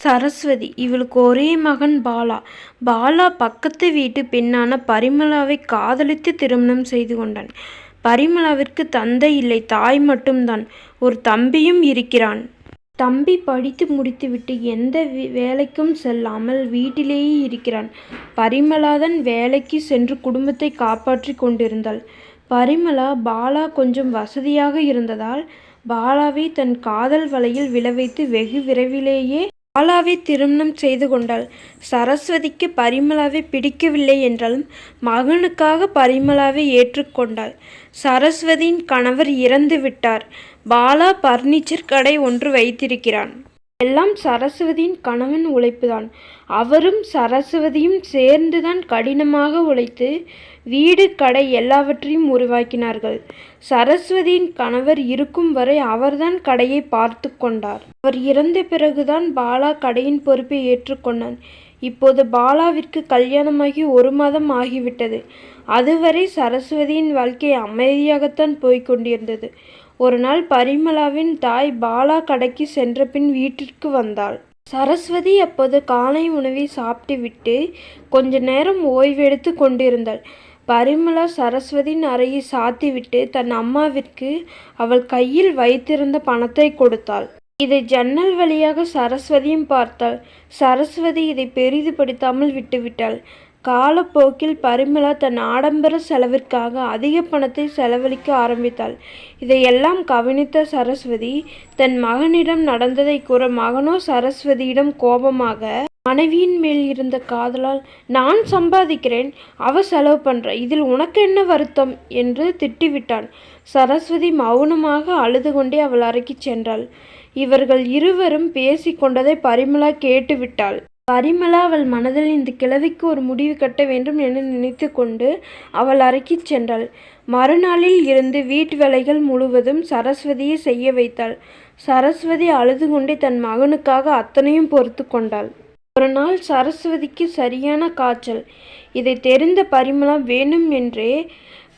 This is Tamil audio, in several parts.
சரஸ்வதி இவளுக்கு ஒரே மகன் பாலா. பாலா பக்கத்து வீட்டு பெண்ணான பரிமளாவை காதலித்து திருமணம் செய்து கொண்டான். பரிமளாவிற்கு தந்தை இல்லை தாய் மட்டும்தான். ஒரு தம்பியும் இருக்கிறான். தம்பி படித்து முடித்துவிட்டு எந்த வேலைக்கும் செல்லாமல் வீட்டிலேயே இருக்கிறான். பரிமளாதான் வேலைக்கு சென்று குடும்பத்தை காப்பாற்றிக் கொண்டிருந்தாள். பரிமளா பாலா கொஞ்சம் வசதியாக இருந்ததால் பாலாவை தன் காதல் வலையில் விழவைத்து வெகு விரைவிலேயே பாலாவை திருமணம் செய்து கொண்டாள். சரஸ்வதிக்கு பரிமளாவை பிடிக்கவில்லை என்றாலும் மகனுக்காக பரிமளாவை ஏற்றுக்கொண்டாள் சரஸ்வதியின் கணவர் இறந்து விட்டார். பாலா பர்னிச்சர் கடை ஒன்று வைத்திருக்கிறான். எல்லாம் சரஸ்வதியின் கணவன் உழைப்புதான். அவரும் சரஸ்வதியும் சேர்ந்துதான் கடினமாக உழைத்து வீடு கடை எல்லாவற்றையும் உருவாக்கினார்கள். சரஸ்வதியின் கணவர் இருக்கும் வரை அவர்தான் கடையை பார்த்து கொண்டார். அவர் இறந்த பிறகுதான் பாலா கடையின் பொறுப்பை ஏற்றுக்கொண்டான் இப்போது பாலாவிற்கு கல்யாணமாகி ஒரு மாதம் ஆகிவிட்டது. அதுவரை சரஸ்வதியின் வாழ்க்கை அமைதியாகத்தான் போய்க் கொண்டிருந்தது. ஒரு நாள் பரிமளாவின் தாய் பாலா கடைக்கு சென்றபின் வீட்டிற்கு வந்தாள். சரஸ்வதி அப்போது காலை உணவை சாப்பிட்டுவிட்டு கொஞ்ச நேரம் ஓய்வெடுத்து கொண்டிருந்தாள். பரிமளா சரஸ்வதியின் அறையை சாத்திவிட்டு தன் அம்மாவிற்கு அவள் கையில் வைத்திருந்த பணத்தை கொடுத்தாள். இதை ஜன்னல் வழியாக சரஸ்வதியும் பார்த்தாள். சரஸ்வதி இதை பெரிதுபடுத்தாமல் விட்டுவிட்டாள். காலப்போக்கில் பரிமளா தன் ஆடம்பர செலவிற்காக அதிக பணத்தை செலவழிக்க ஆரம்பித்தாள். இதையெல்லாம் கவனித்த சரஸ்வதி தன் மகனிடம் நடந்ததை கூற மகனோ சரஸ்வதியிடம் கோபமாக மனைவியின் மேல் இருந்த காதலால் நான் சம்பாதிக்கிறேன் அவ செலவு பண்ற இதில் உனக்கு என்ன வருத்தம் என்று திட்டிவிட்டான். சரஸ்வதி மௌனமாக அழுது கொண்டே அவள் அறைக்கு சென்றாள். இவர்கள் இருவரும் பேசிக் கொண்டதை பரிமளா கேட்டுவிட்டாள். பரிமளா அவள் மனதில் இந்த கிழவிக்கு ஒரு முடிவு கட்ட வேண்டும் என நினைத்து கொண்டு அவள் அறைக்குச் சென்றாள். மறுநாளில் இருந்து வீட்டு வேலைகள் முழுவதும் சரஸ்வதியை செய்ய வைத்தாள். சரஸ்வதி அழுது கொண்டே தன் மகனுக்காக அத்தனையும் பொறுத்து கொண்டாள். ஒரு நாள் சரஸ்வதிக்கு சரியான காய்ச்சல். இதை தெரிந்த பரிமளா வேணுமென்றே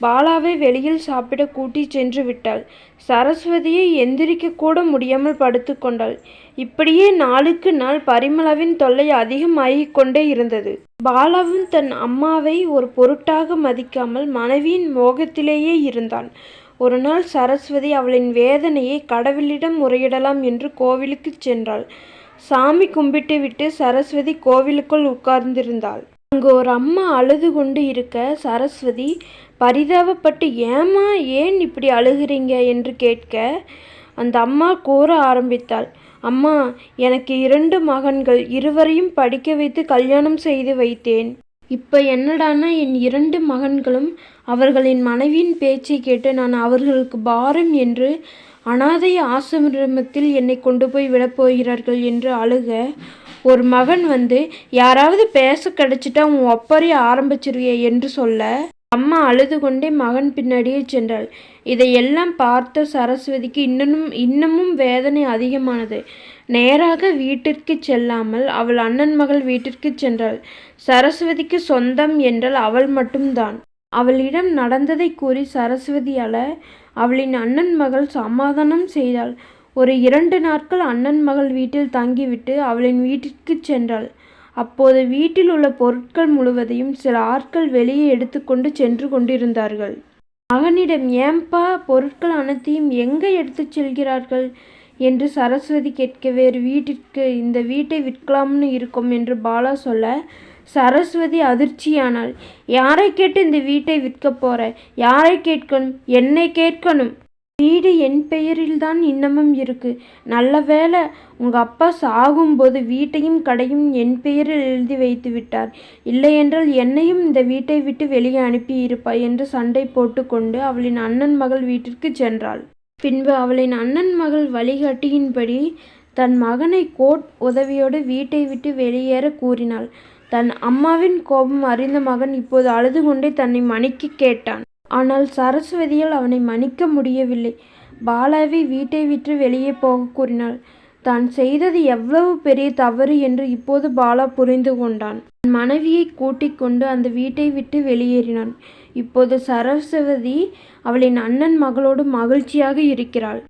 பாலாவை வெளியில் சாப்பிட கூட்டிச் சென்று விட்டாள். சரஸ்வதியை எந்திரிக்க கூட முடியாமல் படுத்து கொண்டாள். இப்படியே நாளுக்கு நாள் பரிமளாவின் தொல்லை அதிகமாகிக் கொண்டே இருந்தது. பாலாவும் தன் அம்மாவை ஒரு பொருட்டாக மதிக்காமல் மனைவியின் மோகத்திலேயே இருந்தான். ஒருநாள் சரஸ்வதி அவளின் வேதனையை கடவுளிடம் முறையிடலாம் என்று கோவிலுக்குச் சென்றாள். சாமி கும்பிட்டுவிட்டு சரஸ்வதி கோவிலுக்குள் உட்கார்ந்திருந்தாள். அங்கு ஒரு அம்மா அழுது கொண்டு இருக்க சரஸ்வதி பரிதாபப்பட்டு ஏம்மா ஏன் இப்படி அழுகிறீங்க என்று கேட்க அந்த அம்மா கூற ஆரம்பித்தாள். அம்மா எனக்கு இரண்டு மகன்கள். இருவரையும் படிக்க வைத்து கல்யாணம் செய்து வைத்தேன். இப்போ என்னடான்னா என் இரண்டு மகன்களும் அவர்களின் மனைவியின் பேச்சை கேட்டு நான் அவர்களுக்கு பாரம் என்று அனாதை ஆசிரமத்தில் என்னை கொண்டு போய் விடப்போகிறார்கள் என்று அழுக ஒரு மகன் வந்து யாராவது பேச கிடைச்சிட்டா உன் ஒப்பரைய ஆரம்பிச்சிருவியே என்று சொல்ல அம்மா அழுது கொண்டே மகன் பின்னாடியே சென்றாள். இதையெல்லாம் பார்த்த சரஸ்வதிக்கு இன்னமும் இன்னமும் வேதனை அதிகமானது. நேராக வீட்டிற்கு செல்லாமல் அவள் அண்ணன் மகள் வீட்டிற்கு சென்றாள். சரஸ்வதிக்கு சொந்தம் என்றால் அவள் மட்டும்தான். அவளிடம் நடந்ததை கூறி சரஸ்வதி அவளின் அண்ணன் மகள் சமாதானம் செய்தாள். ஒரு இரண்டு நாட்கள் அண்ணன் மகள் வீட்டில் தங்கிவிட்டு அவளின் வீட்டிற்குச் சென்றாள். அப்போது வீட்டில் உள்ள பொருட்கள் முழுவதையும் சில ஆட்கள் வெளியே எடுத்துக்கொண்டு சென்று கொண்டிருந்தார்கள். மகனிடம் ஏம்பா பொருட்கள் அனைத்தையும் எங்கே எடுத்துச் செல்கிறார்கள்? என்று சரஸ்வதி கேட்க வேறு வீட்டிற்கு இந்த வீட்டை விற்கலாம்னு இருக்கும் என்று பாலா சொல்ல சரஸ்வதி அதிர்ச்சியானாள். யாரை கேட்டு இந்த வீட்டை விற்கப் போற? யாரை கேட்கணும்? என்னை கேட்கணும். வீடு என் பெயரில்தான் இன்னமும் இருக்கு. நல்ல வேளை உங்க அப்பா சாகும்போது வீட்டையும் கடையும் என் பெயரில் எழுதி வைத்து விட்டார். இல்லையென்றால் என்னையும் இந்த வீட்டை விட்டு வெளியே அனுப்பியிருப்பாய் என்று சண்டை போட்டுக் கொண்டு அவளின் அண்ணன் மகள் வீட்டிற்குச் சென்றாள். பின்பு அவளின் அண்ணன் மகள் வழிகாட்டியின்படி தன் மகனை கோர்ட் உதவியோடு வீட்டை விட்டு வெளியேறக் கூறினாள். தன் அம்மாவின் கோபம் அறிந்த மகன் இப்போது அழுது கொண்டே தன்னை மன்னிக்கக் கேட்டான். ஆனால் சரஸ்வதியால் அவனை மன்னிக்க முடியவில்லை. பாலாவை வீட்டை விட்டு வெளியே போகக் கூறினாள். தான் செய்தது எவ்வளவு பெரிய தவறு என்று இப்போது பாலா புரிந்து கொண்டான். தன் மனைவியைக் கூட்டிக் கொண்டு அந்த வீட்டை விட்டு வெளியேறினான். இப்போது சரஸ்வதி அவளின் அண்ணன் மகளோடு மகிழ்ச்சியாக இருக்கிறாள்.